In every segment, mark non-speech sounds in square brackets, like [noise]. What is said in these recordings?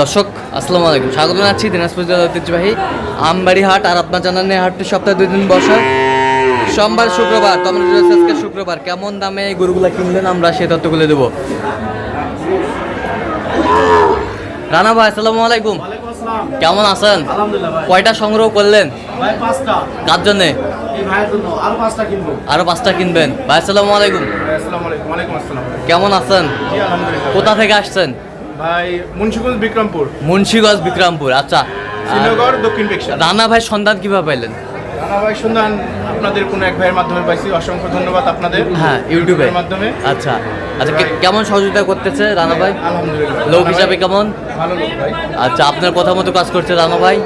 দর্শক আসসালামু আলাইকুম। স্বাগত জানাচ্ছি দিনাজপুর জেলার ঐতিহ্যবাহী আমবাড়ি হাট আর আপনার জানান হাটটি সপ্তাহে দুই দিন বসা। সোমবার শুক্রবার রয়েছে আজকে শুক্রবার। কেমন দামে এই গরুগুলা কিনলেন আমরা সে তথ্যগুলো দেবো। রানা ভাই আসসালামু আলাইকুম। কেমন আছেন? কয়টা সংগ্রহ করলেন? কার জন্যে? আরও পাঁচটা কিনবেন। ভাই আসসালামু আলাইকুম। কেমন আছেন? কোথা থেকে আসছেন? ভাই মুন্সিগঞ্জ বিক্রমপুর। মুন্সিগঞ্জ বিক্রমপুর আচ্ছা। শ্রীনগর দক্ষিণ পেকশা রানা ভাই সন্ধান কীভাবে পাইলেন? রানা ভাই সন্ধান আপনাদের কোনো এক ভাইয়ের মাধ্যমে পাইছি। অসংখ্য ধন্যবাদ আপনাদের। হ্যাঁ ইউটিউবে। মাধ্যমে। আচ্ছা। আচ্ছা কেমন সহযোগিতা করতেছে রানা ভাই? আলহামদুলিল্লাহ। লোক হিসাবে কেমন? ভালো লোক ভাই। আচ্ছা আপনার কথা মতো কাজ করছে রানা ভাই।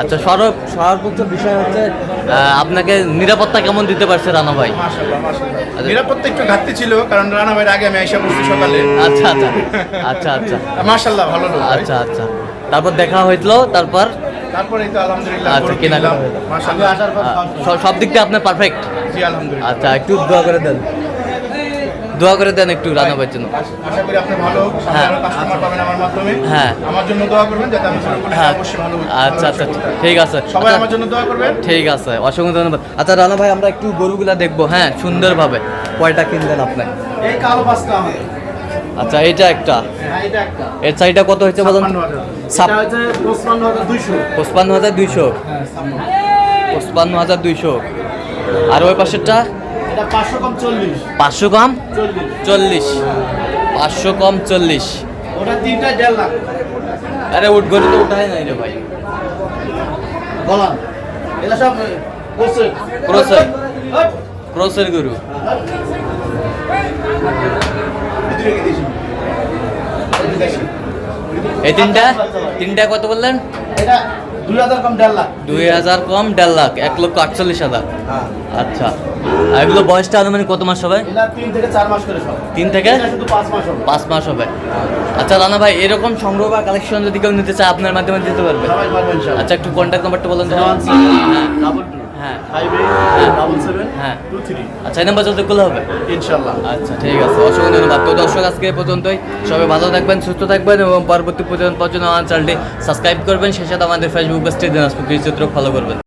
আচ্ছা সর্ব সর্বোচ্চ বিষয় হচ্ছে আপনাকে নিরাপত্তা কেমন দিতে পারছে রানা ভাই? আচ্ছা। নিরাপত্তা একটু ঘাটতি ছিল কারণ রানা ভাইয়ের আগে আমি আইসা বসছি সকালে। আচ্ছা আচ্ছা আচ্ছা আচ্ছা। [laughs] মাশাআল্লাহ ভালো আচ্ছা আচ্ছা। তারপর দেখা হইতলো তারপর? আচ্ছা, সব- দিক দিয়ে আপনার পারফেক্ট জি আলহামদুলিল্লাহ। আচ্ছা একটু দোয়া করে দেন। দোয়া করে দেন একটু রানা ভাইয়ের জন্য। আশা করি আপনি ভালো হ্যাঁ। কাস্টমার পাবেন আমার মাধ্যমে। হ্যাঁ। আমার জন্য দোয়া করবেন যাতে আমি হ্যাঁ। আচ্ছা আচ্ছা আচ্ছা, ঠিক আছে। সবাই আচ্ছা, আমার জন্য দোয়া করবেন। ঠিক আছে। অসংখ্য ধন্যবাদ। আচ্ছা রানা ভাই আমরা একটু গরুগুলা দেখব। হ্যাঁ সুন্দরভাবে। কয়টা কিনলেন আপনি? এই কালো পাঁচটা আমাদের। আচ্ছা এটা একটা। হ্যাঁ এটা একটা। এর চাইটা কত হয়েছে বলুন? পঁচপান্ন হাজার দুইশো। পঁচপান্ন হাজার দুইশো? হ্যাঁ আর ওই পাশেরটা? পাঁচশো কম চল্লিশ। পাঁচশো কম? চল্লিশ। আরে উঠ গরু তো উঠাই নাই রে ভাই। বলান এটা সব ক্রোসের। ক্রোসের। গরু। এই তিনটা? তিনটা কত বললেন? এটা দুই হাজার কম দেড় লাখ। দুই হাজার কম দেড় লাখ এক লক্ষ আটচল্লিশ হাজার। হ্যাঁ। আচ্ছা। আর এগুলো বয়সটা আনুমানিক কত মাস হবে? তিন থেকে চার মাস করে তিন থেকে? পাঁচ মাস হবে। হবে। আচ্ছা রানা ভাই এরকম সংগ্রহ বা কালেকশন যদি কেউ নিতে চায় আপনার মাধ্যমে দিতে পারবে? আচ্ছা একটু কন্ট্যাক্ট নাম্বারটা বলুন তো। হ্যাঁ। হ্যাঁ। ফাইভ এইট ডাবল সেভেন হ্যাঁ। টু থ্রি আচ্ছা এই নাম্বার করলে হবে? ইনশাল্লাহ আচ্ছা ঠিক আছে। অসংখ্য ধন্যবাদ। তো দর্শক আজকে পর্যন্তই। সবাই ভালো থাকবেন সুস্থ থাকবেন এবং পরবর্তী পর্যন্ত পর্যন্ত আমার চ্যানেলটি সাবস্ক্রাইব করবেন। সেই সাথে আমাদের ফেসবুক পেজটি দিনাজপুর চিত্র ফলো করবেন।